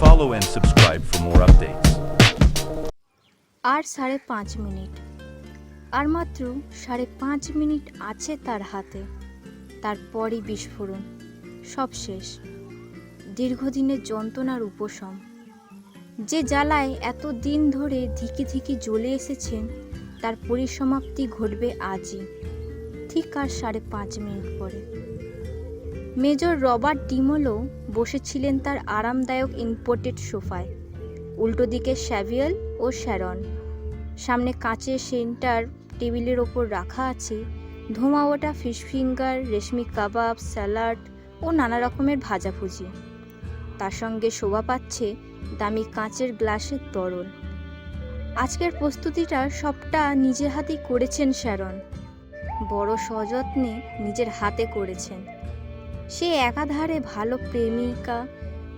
Follow and subscribe for more updates. আর সাড়ে পাঁচ minute. আর মাত্র সাড়ে পাঁচ মিনিট আছে তার হাতে। তারপরই বিস্ফোরণ। সব শেষ। দীর্ঘদিনের যন্ত্রণার উপশম। যে জ্বালায় এত দিন ধরে ধিকি ধিকি জ্বলে এসেছেন, তার পরিসমাপ্তি ঘটবে আজই। ঠিক আর সাড়ে পাঁচ মিনিট পরে। মেজর রবার্ট ডিমোলো বসেছিলেন তার আরামদায়ক ইম্পোর্টেড সোফায়। উল্টো দিকে শ্যাভিয়াল ও শ্যারন। সামনে কাঁচের সেন্টার টেবিলের ওপর রাখা আছে ধোঁয়া ওটা fish finger, reshmi kebab, salad ও নানা রকমের ভাজাভুজি। তার সঙ্গে শোভা পাচ্ছে দামি কাঁচের গ্লাসের তরল। আজকের প্রস্তুতিটা সবটা নিজের হাতেই করেছেন শ্যারন। বড় সযত্নে নিজের হাতে করেছেন। সে একাধারে ভালো প্রেমিকা,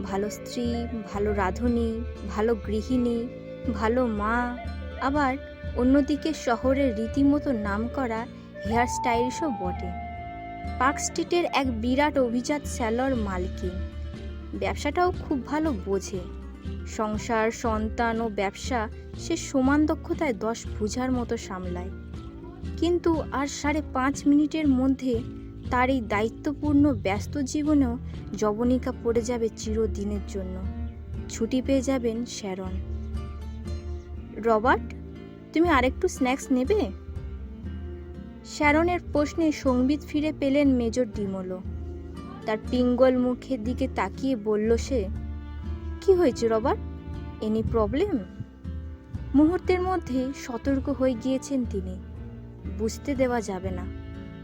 ভালো স্ত্রী, ভালো রাঁধুনি, ভালো গৃহিণী, ভালো মা। আবার অন্যদিকে শহরের রীতিমতো নাম করা হেয়ার স্টাইলিশও বটে। পার্ক স্ট্রিটের এক বিরাট অভিজাত স্যালর মালকিন ব্যবসাটাও খুব ভালো বোঝে। সংসার, সন্তান ও ব্যবসা সে সমান দক্ষতায় দশ ভুজার মতো সামলায়। কিন্তু আর সাড়ে পাঁচ মিনিটের মধ্যে তার এই দায়িত্বপূর্ণ ব্যস্ত জীবনেও জবনিকা পড়ে যাবে চিরদিনের জন্য। ছুটি পেয়ে যাবেন শ্যারন। রবার্ট, তুমি আরেকটু স্ন্যাক্স নেবে? শ্যারনের প্রশ্নে সংগীত ফিরে পেলেন মেজর ডিমোলো। তার পিঙ্গল মুখের দিকে তাকিয়ে বলল সে, কি হয়েছে রবার্ট? Any problem? মুহূর্তের মধ্যে সতর্ক হয়ে গিয়েছেন তিনি। বুঝতে দেওয়া যাবে না।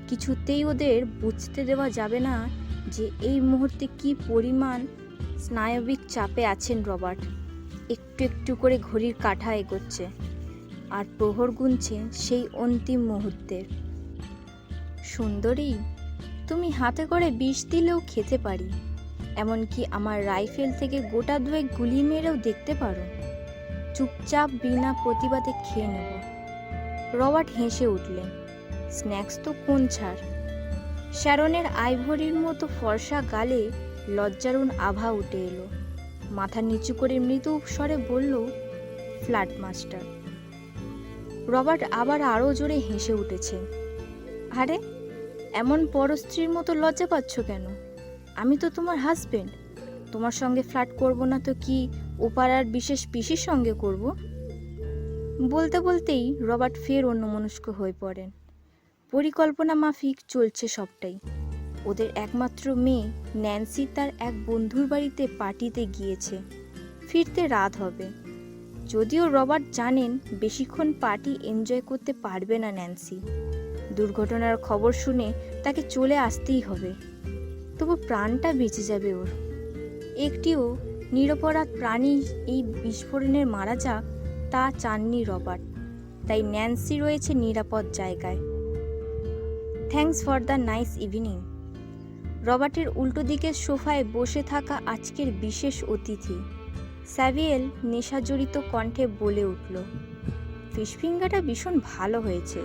কিছুতেই ওদের বুঝতে দেওয়া যাবে না যে এই মুহূর্তে কি পরিমাণ স্নায়বিক চাপে আছেন রবার্ট। একটু একটু করে ঘড়ির কাঠা এগোচ্ছে আর প্রহর গুনছে সেই অন্তিম মুহূর্তের সুন্দরী, তুমি হাতে করে বিষ দিলেও খেতে পারি, এমনকি আমার রাইফেল থেকে গোটা দুয়েক গুলি মেরেও দেখতে পারো। চুপচাপ বিনা প্রতিবাদে খেয়ে নেব। রবার্ট হেসে উঠলেন। স্ন্যাক্স তো কোন ছাড়? শ্যারনের আইভরির মতো ফর্সা গালে লজ্জারুণ আভা উঠে এলো। মাথা নিচু করে মৃদু স্বরে বলল, ফ্ল্যাট মাস্টার। রবার্ট আবার আরও জোরে হেসে উঠেছে, আরে, এমন পরস্ত্রীর মতো লজ্জা পাচ্ছ কেন? আমি তো তোমার হাজবেন্ড তোমার সঙ্গে ফ্ল্যাট করব না তো কি ওপাড়ার বিশেষ পিসির সঙ্গে করব? বলতে বলতেই রবার্ট ফের অন্যমনস্ক হয়ে পড়েন। পরিকল্পনা মাফিক চলছে সবটাই। ওদের একমাত্র মেয়ে ন্যান্সি তার এক বন্ধুর বাড়িতে পার্টিতে গিয়েছে। ফিরতে রাত হবে। যদিও রবার্ট জানেন বেশিক্ষণ পার্টি এনজয় করতে পারবে না ন্যান্সি। দুর্ঘটনার খবর শুনে তাকে চলে আসতেই হবে। তবু প্রাণটা বেঁচে যাবে ওর। একটিও নিরপরাধ প্রাণী এই বিস্ফোরণের মারা যাক তা চাননি রবার্ট। তাই ন্যান্সি রয়েছে নিরাপদ জায়গায়। Thanks for the nice evening রবার্টের উল্টো দিকের সোফায় বসে থাকা আজকের বিশেষ অতিথি। স্যাভিয়েল নেশাজড়িত কণ্ঠে বলে উঠল ফিশ ফিঙ্গারটা ভীষণ ভালো হয়েছে।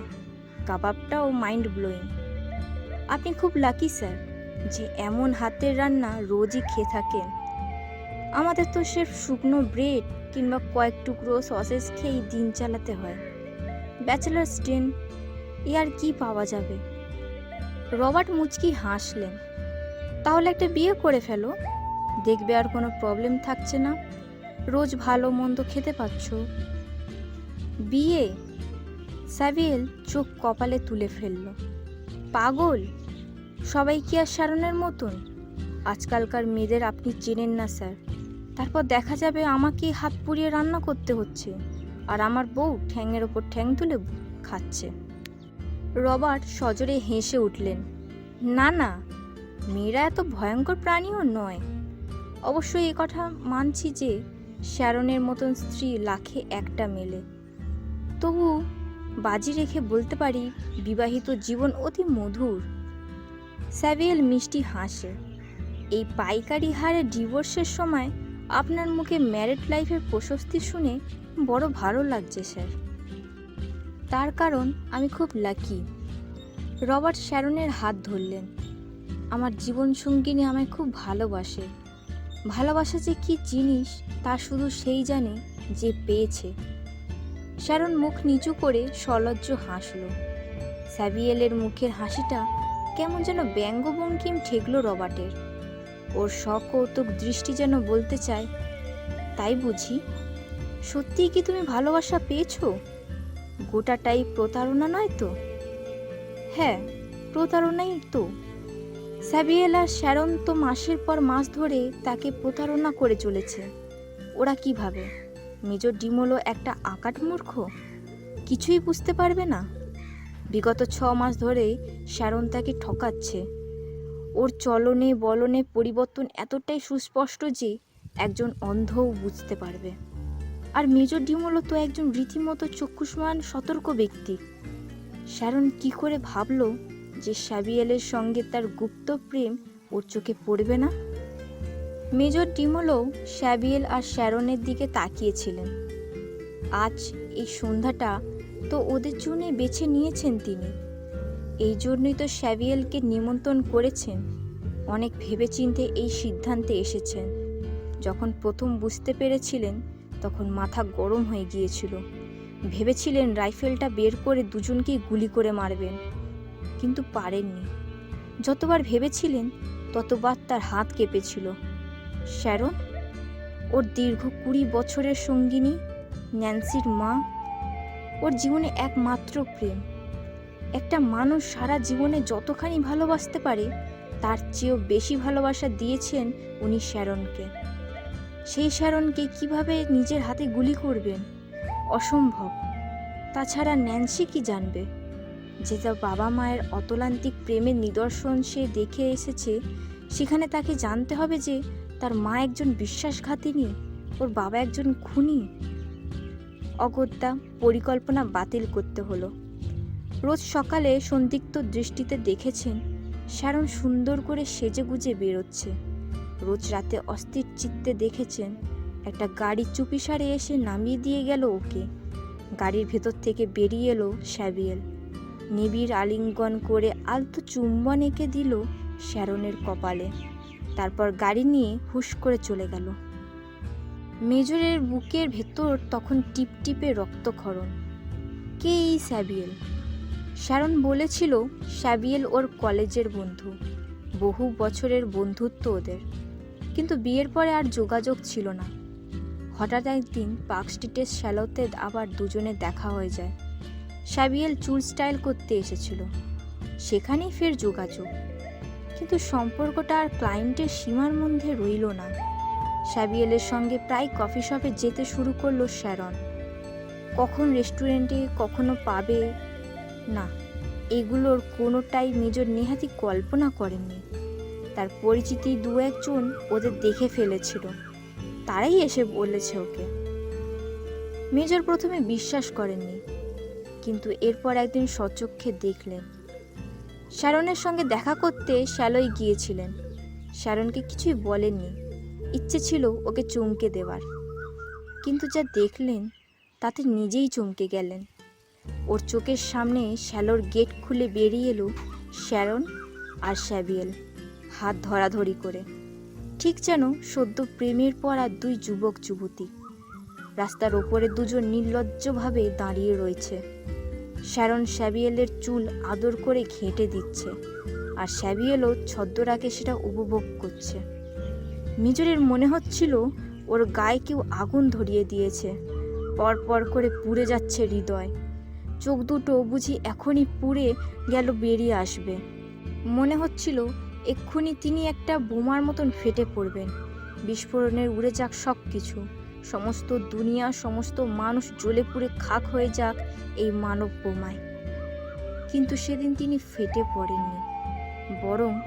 কাবাবটাও মাইন্ড ব্লোয়িং আপনি খুব লাকি স্যার, যে এমন হাতের রান্না রোজই খেয়ে থাকেন। আমাদের তো সে শুকনো ব্রেড কিংবা কয়েক টুকরো সসেস খেয়েই দিন চালাতে হয়। ব্যাচেলার স্টেন এ আর কি পাওয়া যাবে? রবার্ট মুচকি হাসলেন। তাহলে একটা বিয়ে করে ফেলো। দেখবে আর কোনো প্রবলেম থাকছে না। রোজ ভালো মন্দ খেতে পাচ্ছ। বিয়ে? স্যাভিয়েল চোখ কপালে তুলে ফেলল। পাগল? সবাই কি আর সারণের মতন? আজকালকার মেয়েদের আপনি চেনেন না, স্যার। তারপর দেখা যাবে আমাকে হাত পুড়িয়ে রান্না করতে হচ্ছে। আর আমার বউ ঠ্যাংয়ের ওপর ঠ্যাং তুলে খাচ্ছে। রবার্ট সজোরে হেসে উঠলেন। না না, মেয়েরা এত ভয়ঙ্কর প্রাণীও নয়। অবশ্যই এ কথা মানছি যে শ্যারনের মতন স্ত্রী লাখে একটা মেলে। তবু বাজি রেখে বলতে পারি বিবাহিত জীবন অতি মধুর। স্যাভিয়েল মিষ্টি হাসে, এই পাইকারি হারে ডিভোর্সের সময় আপনার মুখে ম্যারিড লাইফের প্রশস্তি শুনে বড় ভালো লাগছে, স্যার। তার কারণ আমি খুব লাকি। রবার্ট শ্যারনের হাত ধরলেন। আমার জীবন সঙ্গিনী আমায় খুব ভালোবাসে। ভালোবাসা যে কি জিনিস, তা শুধু সেই জানে যে পেয়েছে। শ্যারন মুখ নিচু করে সলজ্জ হাসল। স্যাভিয়েলের মুখের হাসিটা কেমন যেন ব্যঙ্গভঙ্গিম ঠেকলো রবার্টের। ওর সকৌতুক দৃষ্টি যেন বলতে চায়, তাই বুঝি? সত্যিই কি তুমি ভালোবাসা পেয়েছ? গোটাটাই প্রতারণা নয় তো? হ্যাঁ প্রতারণাই তো। স্যাভিয়েল আর শ্যারন তো মাসের পর মাস ধরে তাকে প্রতারণা করে চলেছে। ওরা কি ভাবে? মেজর ডিমোলো একটা আকাট মূর্খ? কিছুই বুঝতে পারবে না। বিগত ছ মাস ধরে শ্যারন তাকে ঠকাচ্ছে। ওর চলনে বলনে পরিবর্তন এতটাই সুস্পষ্ট যে একজন অন্ধও বুঝতে পারবে। আর মেজর ডিমোলো তো একজন রীতিমতো চক্ষুষ্মান, সতর্ক ব্যক্তি। শ্যারন কি করে ভাবল যে শ্যাবিয়েলের সঙ্গে তার গুপ্ত প্রেম ওর চোখে পড়বে না? মেজর ডিমোলো শ্যাবিয়েল আর শ্যারনের দিকে তাকিয়েছিলেন। আজ এই সন্ধ্যাটা তো ওদের জন্যে বেছে নিয়েছেন তিনি। এই জন্যই তো শ্যাবিয়েলকে নিমন্ত্রণ করেছেন। অনেক ভেবেচিন্তে এই সিদ্ধান্তে এসেছেন। যখন প্রথম বুঝতে পেরেছিলেন, তখন মাথা গরম হয়ে গিয়েছিল। ভেবেছিলেন রাইফেলটা বের করে দুজনকেই গুলি করে মারবেন, কিন্তু পারেননি। যতবার ভেবেছিলেন, ততবার তার হাত কেঁপেছিল। শ্যারন, ওর দীর্ঘ কুড়ি বছরের সঙ্গিনী ন্যান্সির মা, ওর জীবনে একমাত্র প্রেম। একটা মানুষ সারা জীবনে যতখানি ভালোবাসতে পারে, তার চেয়েও বেশি ভালোবাসা দিয়েছেন উনি শ্যারনকে। সেই শ্যারনকে কীভাবে নিজের হাতে গুলি করবেন? অসম্ভব। তাছাড়া ন্যান্সি কি জানবে? যে তার বাবা মায়ের অতলান্তিক প্রেমের নিদর্শন সে দেখে এসেছে, সেখানে তাকে জানতে হবে যে তার মা একজন বিশ্বাসঘাতিনী ওর বাবা একজন খুনি। অগত্যা পরিকল্পনা বাতিল করতে হলো। রোজ সকালে সন্দিগ্ধ দৃষ্টিতে দেখেছেন শ্যারন সুন্দর করে সেজে গুজে বেরোচ্ছে। রোজ রাতে অস্থির চিত্তে দেখেছেন একটা গাড়ি চুপিসারে এসে নামিয়ে দিয়ে গেল ওকে। গাড়ির ভেতর থেকে বেরিয়ে এলো শ্যাবিয়েল নিবিড় আলিঙ্গন করে আলতো চুম্বন এঁকে দিল শ্যারনের কপালে। তারপর গাড়ি নিয়ে হুশ করে চলে গেল। মেজরের বুকের ভেতর তখন টিপটিপে রক্তক্ষরণ কে এই স্যাবিয়েল? শ্যারন বলেছিল স্যাবিয়েল ওর কলেজের বন্ধু। বহু বছরের বন্ধুত্ব ওদের। কিন্তু বিয়ের পরে আর যোগাযোগ ছিল না। হঠাৎ একদিন পার্ক স্ট্রিটের শ্যালোতে আবার দুজনে দেখা হয়ে যায়। শ্যাবিয়েল চুল স্টাইল করতে এসেছিল। সেখানেই ফের যোগাযোগ। কিন্তু সম্পর্কটা আর ক্লায়েন্টের সীমার মধ্যে রইল না। শ্যাবিয়েলের সঙ্গে প্রায় কফি শপে যেতে শুরু করল শ্যারন। কখন রেস্টুরেন্টে, কখনো পাবে? না, এগুলোর কোনোটাই মেজর নেহাতি কল্পনা করেননি। তার পরিচিতি দু একজন ওদের দেখে ফেলেছিল। তারাই এসে বলেছে ওকে। মেজর প্রথমে বিশ্বাস করেননি, কিন্তু এরপর একদিন সচক্ষে দেখলেন। শ্যারনের সঙ্গে দেখা করতে শ্যালই গিয়েছিলেন। শ্যারনকে কিছুই বলেননি, ইচ্ছে ছিল ওকে চমকে দেওয়ার। কিন্তু যা দেখলেন, তাতে নিজেই চমকে গেলেন। ওর চোখের সামনে শ্যালোর গেট খুলে বেরিয়ে এলো শ্যারন আর শ্যাবিয়েল, হাত ধরাধরি করে। ঠিক যেন সদ্য প্রেমের পর আর দুই যুবক যুবতী। রাস্তার ওপরে দুজন নির্লজ্জভাবে দাঁড়িয়ে রয়েছে। শ্যারন শ্যাবিয়েলের চুল আদর করে ঘেঁটে দিচ্ছে আর শ্যাবিয়েলও ছদ্মরাকে সেটা উপভোগ করছে। মিজরের মনে হচ্ছিল ওর গায়ে কেউ আগুন ধরিয়ে দিয়েছে। পর পর করে পুড়ে যাচ্ছে হৃদয়। চোখ দুটো বুঝি এখনই পুড়ে গেল বেরিয়ে আসবে। মনে হচ্ছিল এক্ষুনি তিনি একটা বোমার মতন ফেটে পড়বেন। বিস্ফোরণের উড়ে যাক সব কিছু সমস্ত দুনিয়া, সমস্ত মানুষ জ্বলে পুড়ে খাক হয়ে যাক এই মানব বোমায়। কিন্তু সেদিন তিনি ফেটে পড়েননি, বরং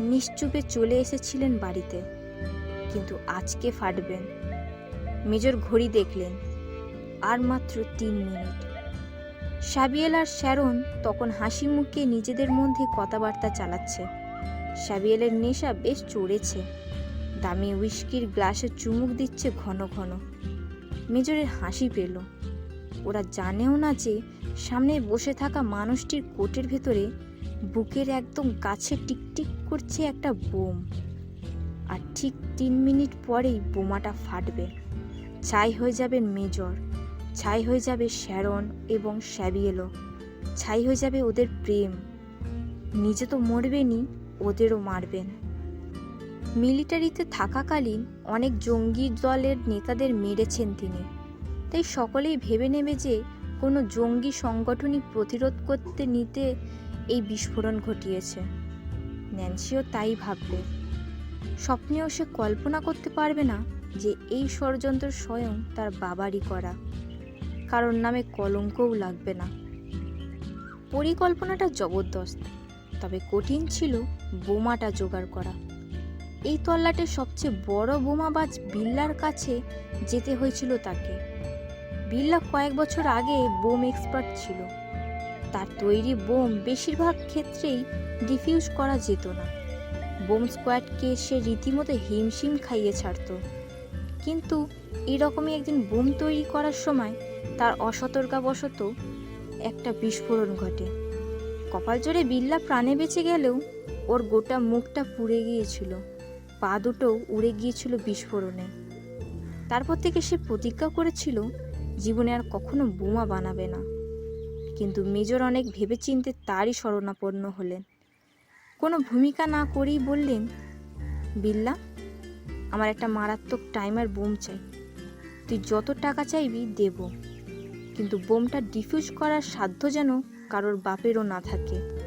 নিশ্চুপে চলে এসেছিলেন বাড়িতে। কিন্তু আজকে ফাটবেন। মেজর ঘড়ি দেখলেন, আর মাত্র তিন মিনিট। সাবিয়েল আর শ্যারন তখন হাসি মুখে নিজেদের মধ্যে কথাবার্তা চালাচ্ছে। সাবিয়েলের নেশা বেশ চড়েছে। দামি উইস্কির গ্লাসে চুমুক দিচ্ছে ঘন ঘন। মেজরের হাসি পেল। ওরা জানেও না যে সামনে বসে থাকা মানুষটির কোটের ভেতরে বুকের একদম কাছে টিকটিক করছে একটা বোম। আর ঠিক তিন মিনিট পরেই বোমাটা ফাটবে। ছাই হয়ে যাবেন মেজর, ছাই হয়ে যাবে শ্যারন এবং শ্যাবিয়েলো ছাই হয়ে যাবে ওদের প্রেম। নিজে তো মরবেনই ওদেরও মারবেন। মিলিটারিতে থাকাকালীন অনেক জঙ্গি দলের নেতাদের মেরেছেন তিনি। তাই সকলেই ভেবে নেবে যে কোনো জঙ্গি সংগঠনই প্রতিরোধ করতে নিতে এই বিস্ফোরণ ঘটিয়েছে। ন্যান্সিও তাই ভাববে স্বপ্নেও সে কল্পনা করতে পারবে না যে এই ষড়যন্ত্র স্বয়ং তার বাবারই করা। কারোর নামে কলঙ্কও লাগবে না। পরিকল্পনাটা জবরদস্ত, তবে কঠিন ছিল বোমাটা জোগাড় করা। এই তল্লাটে সবচেয়ে বড় বোমাবাজ বিল্লার কাছে যেতে হয়েছিল তাকে। বিল্লা কয়েক বছর আগে বোম এক্সপার্ট ছিল। তার তৈরি বোম বেশিরভাগ ক্ষেত্রেই ডিফিউজ করা যেত না। বোম স্কোয়াডকে সে রীতিমতো হিমশিম খাইয়ে ছাড়তো। কিন্তু এরকমই একদিন বোম তৈরি করার সময় তার অসতর্কাবশত একটা বিস্ফোরণ ঘটে। কপাল জোরে বিল্লা প্রাণে বেঁচে গেলেও ওর গোটা মুখটা পুড়ে গিয়েছিল। পা দুটোও উড়ে গিয়েছিল বিস্ফোরণে। তারপর থেকে সে প্রতিজ্ঞা করেছিল, জীবনে আর কখনো বোমা বানাবে না। কিন্তু মেজর অনেক ভেবেচিন্তে তারই শরণাপন্ন হলেন। কোনো ভূমিকা না করেই বললেন, বিল্লা, আমার একটা মারাত্মক টাইমার বোম চাই। তুই যত টাকা চাইবি, দেব। কিন্তু বোমটা ডিফিউজ করার সাধ্য যেন কারোর বাপেরও না থাকে।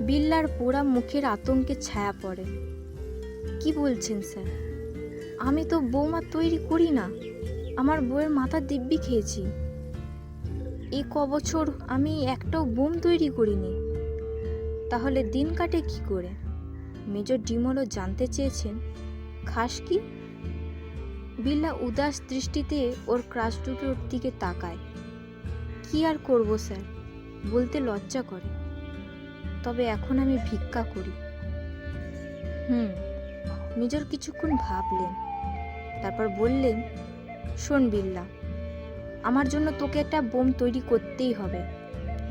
বিল্লার পোড়া মুখের আতঙ্কে ছায়া পড়ে। কি বলছেন স্যার? আমি তো বৌমা তৈরি করি না। আমার বউয়ের মাথা দিব্যি খেয়েছি। এই ক বছর আমি একটাও বোম তৈরি করিনি। তাহলে দিন কাটে কি করে? মেজর ডিমলও জানতে চেয়েছেন। খাস কি? বিল্লা উদাস দৃষ্টিতে ওর ক্রাশ দুটোর দিকে তাকায়। কি আর করব স্যার? বলতে লজ্জা করে। তবে এখন আমি ভিক্ষা করি। হুম, মেজর কিছুক্ষণ ভাবলেন। তারপর বললেন, শোন বিল্লা, আমার জন্য তোকে একটা বোম তৈরি করতেই হবে।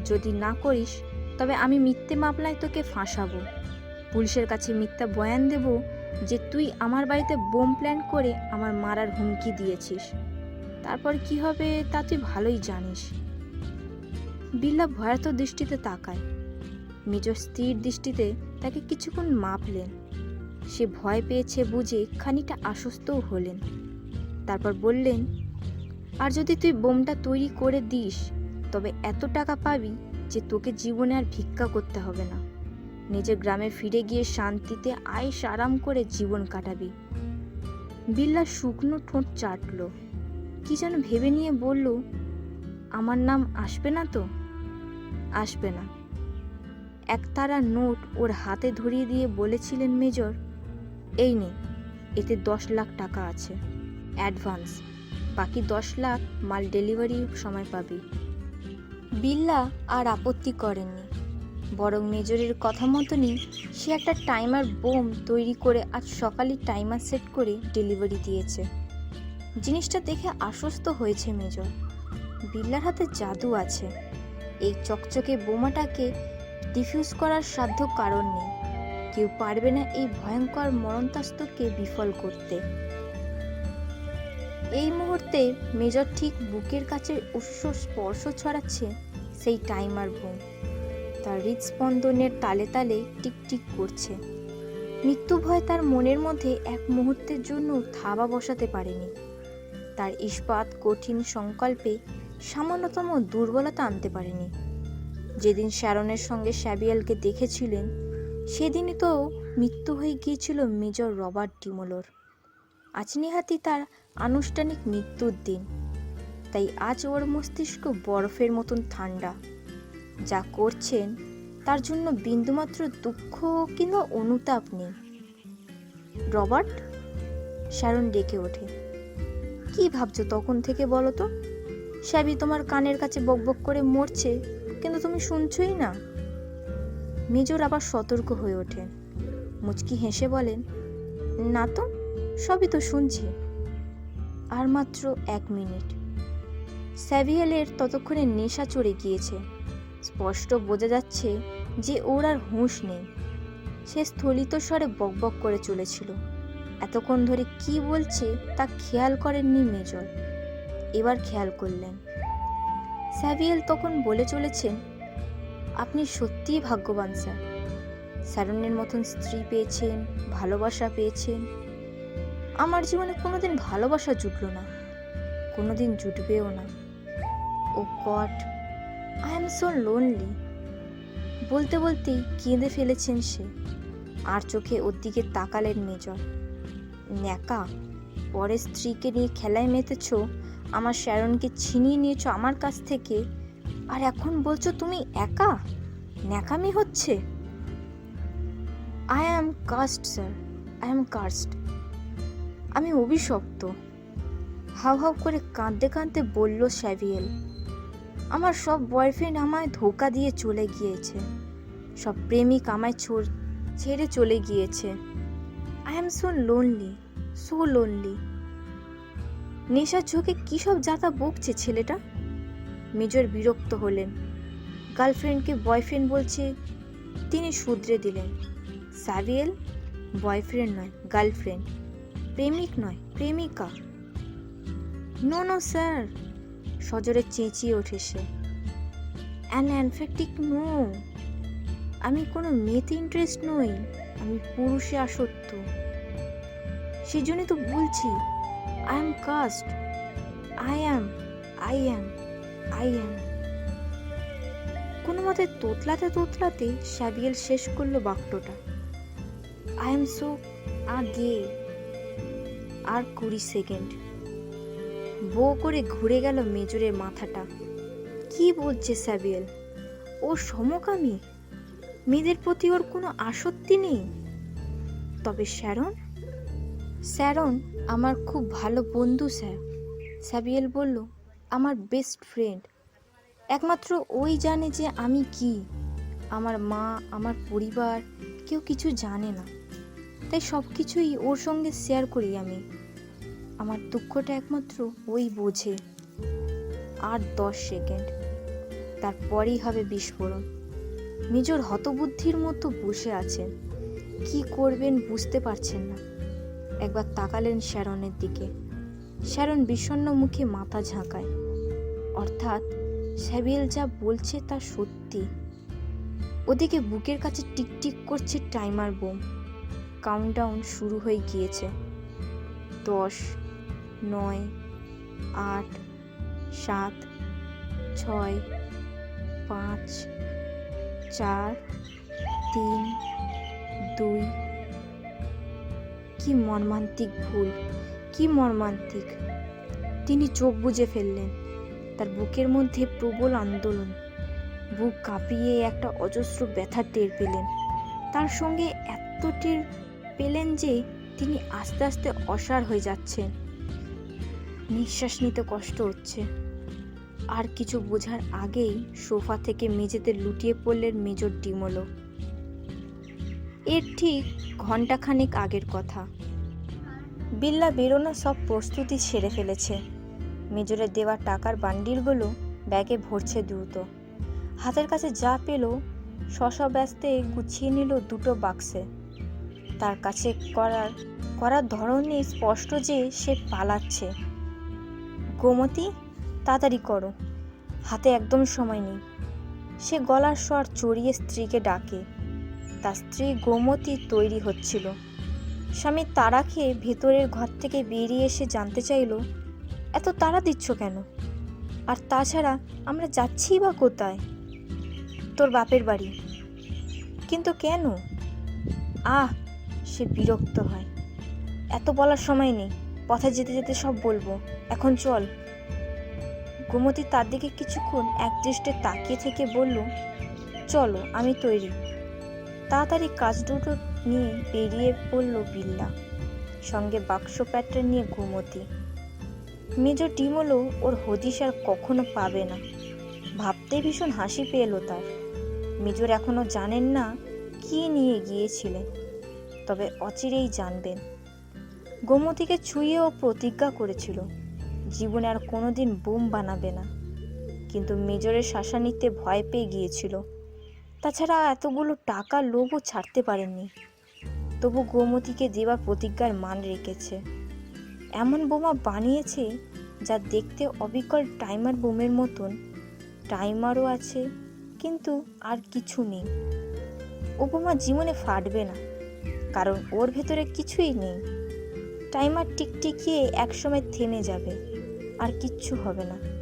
যদি না করিস, তবে আমি মিথ্যে মামলায় তোকে ফাঁসাবো। পুলিশের কাছে মিথ্যা বয়ান দেব যে তুই আমার বাড়িতে বোম প্ল্যান করে আমার মারার হুমকি দিয়েছিস। তারপর কি হবে তা তুই ভালোই জানিস। বিল্লা ভয়ার্থ দৃষ্টিতে তাকায়। মেজর স্থির দৃষ্টিতে তাকে কিছুক্ষণ মাপলেন। সে ভয় পেয়েছে বুঝে খানিকটা আশ্বস্তও হলেন। তারপর বললেন, আর যদি তুই বোমটা তৈরি করে দিস, তবে এত টাকা পাবি যে তোকে জীবনে আর ভিক্ষা করতে হবে না। নিজের গ্রামে ফিরে গিয়ে শান্তিতে আয়েস আরাম করে জীবন কাটাবি বিল্লা শুকনো ঠোঁট চাটল। কি যেন ভেবে নিয়ে বলল, আমার নাম আসবে না তো? আসবে না। একতারা নোট ওর হাতে ধরিয়ে দিয়ে বলেছিলেন মেজর, এই নে, এতে দশ লাখ টাকা আছে, অ্যাডভান্স, বাকি দশ লাখ মাল ডেলিভারি সময় পাবি। বিল্লা আর আপত্তি করেননি, বরং মেজরের কথা মতনই সে একটা টাইমার বোম তৈরি করে আজ সকালে টাইমার সেট করে ডেলিভারি দিয়েছে। জিনিসটা দেখে আশ্বস্ত হয়েছে মেজর, বিল্লার হাতে জাদু আছে, এই চকচকে বোমাটাকে ডিফিউজ করার সাধ্য কারণ নেই। কেউ পারবে না এই ভয়ঙ্কর মরণতাস্তকে বিফল করতে। এই মুহূর্তে মেজর ঠিক বুকের কাছে উৎস স্পর্শ ছড়াচ্ছে সেই টাইমার বোম। তার হৃদস্পন্দনের তালে তালে টিকটিক করছে। মৃত্যু ভয় তার মনের মধ্যে এক মুহূর্তের জন্য থাবা বসাতে পারেনি। তার ইস্পাত কঠিন সংকল্পে সামান্যতম দুর্বলতা আনতে পারেনি। যেদিন শ্যারনের সঙ্গে শ্যাবিয়ালকে দেখেছিলেন, সেদিনই তো মৃত্যু হয়ে গিয়েছিল মেজর রবার্ট ডিমোলোর। আজ নিহাতি তার আনুষ্ঠানিক মৃত্যুর দিন। তাই আজ ওর মস্তিষ্ক বরফের মতন ঠান্ডা। যা করছেন, তার জন্য বিন্দুমাত্র দুঃখ কিংবা অনুতাপ নেই। রবার্ট? শ্যারন ডেকে ওঠে। কি ভাবছ তখন থেকে বলো তো? শ্যাবি তোমার কানের কাছে বকবক করে মরছে। কিন্তু তুমি শুনছই না। মেজর আবার সতর্ক হয়ে ওঠেন মুচকি হেসে বলেন, না তো, সবই তো শুনছি। আর মাত্র এক মিনিট। স্যাভিয়েলের ততক্ষণে নেশা চড়ে গিয়েছে। স্পষ্ট বোঝা যাচ্ছে যে ওর আর হুঁশ নেই। সে স্থলিত স্বরে বকবক করে চলেছিল। এতক্ষণ ধরে কি বলছে তা খেয়াল করেননি মেজর। এবার খেয়াল করলেন। স্যাভিয়েল তখন বলে চলেছেন, আপনি সত্যিই ভাগ্যবান, স্যার। স্যারনের মতন স্ত্রী পেয়েছেন, ভালোবাসা পেয়েছেন। আমার জীবনে কোনোদিন ভালোবাসা জুটলো না, কোনোদিন জুটবেও না। ও God, I am so lonely. বলতে বলতেই কেঁদে ফেলেছেন সে, আর চোখে ওর দিকে তাকালেন মেজর। ন্যাকা, পরের স্ত্রীকে নিয়ে খেলায় মেতেছ আমার শ্যারনকে ছিনিয়ে নিয়েছো আমার কাছ থেকে? আর এখন বলছো তুমি একা? ন্যাকামি হচ্ছে? I am cursed sir I am cursed আমি অভিশপ্ত। হাউ হাউ করে কাঁদতে কাঁদতে বলল স্যাভিয়েল আমার সব বয়ফ্রেন্ড আমায় ধোকা দিয়ে চলে গিয়েছে। সব প্রেমিক আমায় ছোড় চলে গিয়েছে। I am so lonely so lonely নেশার চোখে কী সব যাতা বকছে ছেলেটা? মেজর বিরক্ত হলেন। গার্লফ্রেন্ডকে বয়ফ্রেন্ড বলছে, তিনি শুধরে দিলেন। স্যাভিয়েল বয়ফ্রেন্ড নয়, গার্লফ্রেন্ড। প্রেমিক নয়, প্রেমিকা। নো নো, স্যার, সজরে চেঁচিয়ে ওঠে সে। An অ্যানফেক্টিক no. আমি কোনো মেয়েতে ইন্টারেস্ট নই, আমি পুরুষে আসক্ত। সেই জন্যই তো বলছি I am cursed I am I am I am কোনো মতে তোতলাতে তোতলাতে শ্যাবিয়েল শেষ করল বাক্যটা। আই এম সো আগে। আর কুড়ি সেকেন্ড। বো করে ঘুরে গেল মেজরের মাথাটা। কি বলছে স্যাবিয়েল ও সমকামী? মেয়েদের প্রতি ওর কোনো আসক্তি নেই? তবে শ্যারন শ্যারন আমার খুব ভালো বন্ধু স্যার। স্যাবিয়েল বলল, আমার বেস্ট ফ্রেন্ড একমাত্র ওই জানে যে আমি কি। আমার মা, আমার পরিবার, কেউ কিছু জানে না। তাই সব কিছুই ওর সঙ্গে শেয়ার করি আমি। আমার দুঃখটা একমাত্র ওই বোঝে। আর দশ সেকেন্ড তারপরেই হবে বিস্ফোরণ। মেজর হতবুদ্ধির মতো বসে আছেন। কি করবেন বুঝতে পারছেন না। একবার তাকালেন শ্যারনের দিকে। শ্যারন বিষণ্ণ মুখে মাথা ঝাঁকায়। অর্থাৎ স্যাবিয়েল যা বলছে তা সত্যি। ওদিকে বুকের কাছে টিকটিক করছে টাইমার বোম। কাউন্টডাউন শুরু হয়ে গিয়েছে। দশ, নয়, আট, সাত, ছয়, পাঁচ, চার, তিন, দুই কি মর্মান্তিক ভুল, কি মর্মান্তিক। তিনি চোখ বুজে ফেললেন, তার বুকের মধ্যে প্রবল আন্দোলন। বুক কাঁপিয়ে একটা অজস্র ব্যথা টের পেলেন। তার সঙ্গে এত টের পেলেন যে তিনি আস্তে আস্তে অসাড় হয়ে যাচ্ছেন। নিঃশ্বাস নিতে কষ্ট হচ্ছে। আর কিছু বোঝার আগেই সোফা থেকে মেঝেতে লুটিয়ে পড়লেন মেজর ডিমলো। এর ঠিক ঘন্টাখানেক আগের কথা। বিল্লা বেরোনো সব প্রস্তুতি সেরে ফেলেছে। মেজরের দেওয়া টাকার বান্ডিলগুলো ব্যাগে ভরছে দ্রুত। হাতের কাছে যা পেল শশা ব্যস্তে গুছিয়ে নিল দুটো বাক্সে। তার কাছে করার করার ধরনই স্পষ্ট যে সে পালাচ্ছে। গোমতি, তাড়াতাড়ি করো। হাতে একদম সময় নেই। সে গলার স্বর চড়িয়ে স্ত্রীকে ডাকে। তার স্ত্রী গোমতী তৈরি হচ্ছিল। স্বামী তাড়া খেয়ে ভেতরের ঘর থেকে বেরিয়ে এসে জানতে চাইল, এত তাড়া দিচ্ছ কেন? আর তাছাড়া আমরা যাচ্ছি বা কোথায়? তোর বাপের বাড়ি। কিন্তু কেন? আহ, সে বিরক্ত হয়। এত বলার সময় নেই। পথে যেতে যেতে সব বলব। এখন চল। গোমতী তার দিকে কিছুক্ষণ একদৃষ্টে তাকিয়ে থেকে বলল, চলো, আমি তৈরি। তাড়াতাড়ি কাজ দুটো নিয়ে বেরিয়ে পড়ল বিল্লা। সঙ্গে বাক্স প্যাটার্ন নিয়ে গোমতী মেজর ডিমলো ওর হদিশ আর কখনো পাবে না। ভাবতে ভীষণ হাসি পেল তার। মেজর এখনও জানেন না কি নিয়ে গিয়েছিলেন, তবে অচিরেই জানবেন। গোমতীকে ছুঁয়ে ও প্রতিজ্ঞা করেছিল, জীবনে আর কোনোদিন বোম বানাবে না। কিন্তু মেজরের শাসানিতে ভয় পেয়ে গিয়েছিল। তাছাড়া এতগুলো টাকা লোভও ছাড়তে পারেননি। তবু গোমতীকে দেবার প্রতিজ্ঞার মান রেখেছে। এমন বোমা বানিয়েছে যা দেখতে অবিকল টাইমার বোমের মতন। টাইমারও আছে, কিন্তু আর কিছু নেই। ও বোমা জীবনে ফাটবে না, কারণ ওর ভেতরে কিছুই নেই। টাইমার টিকটিকিয়ে একসময় থেমে যাবে, আর কিচ্ছু হবে না।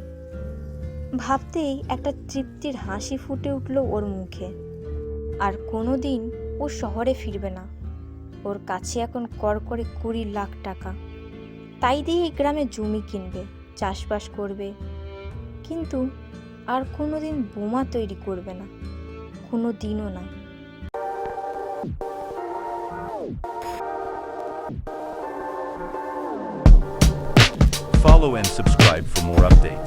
ভাবতেই একটা তৃপ্তির হাসি ফুটে উঠল ওর মুখে। আর কোনো দিন ও শহরে ফিরবে না। ওর কাছে এখন কর করে কুড়ি লাখ টাকা। তাই দিয়ে এই গ্রামে জমি কিনবে, চাষবাস করবে। কিন্তু আর কোনো দিন বোমা তৈরি করবে না। কোনো দিনও না। Follow and subscribe for more updates.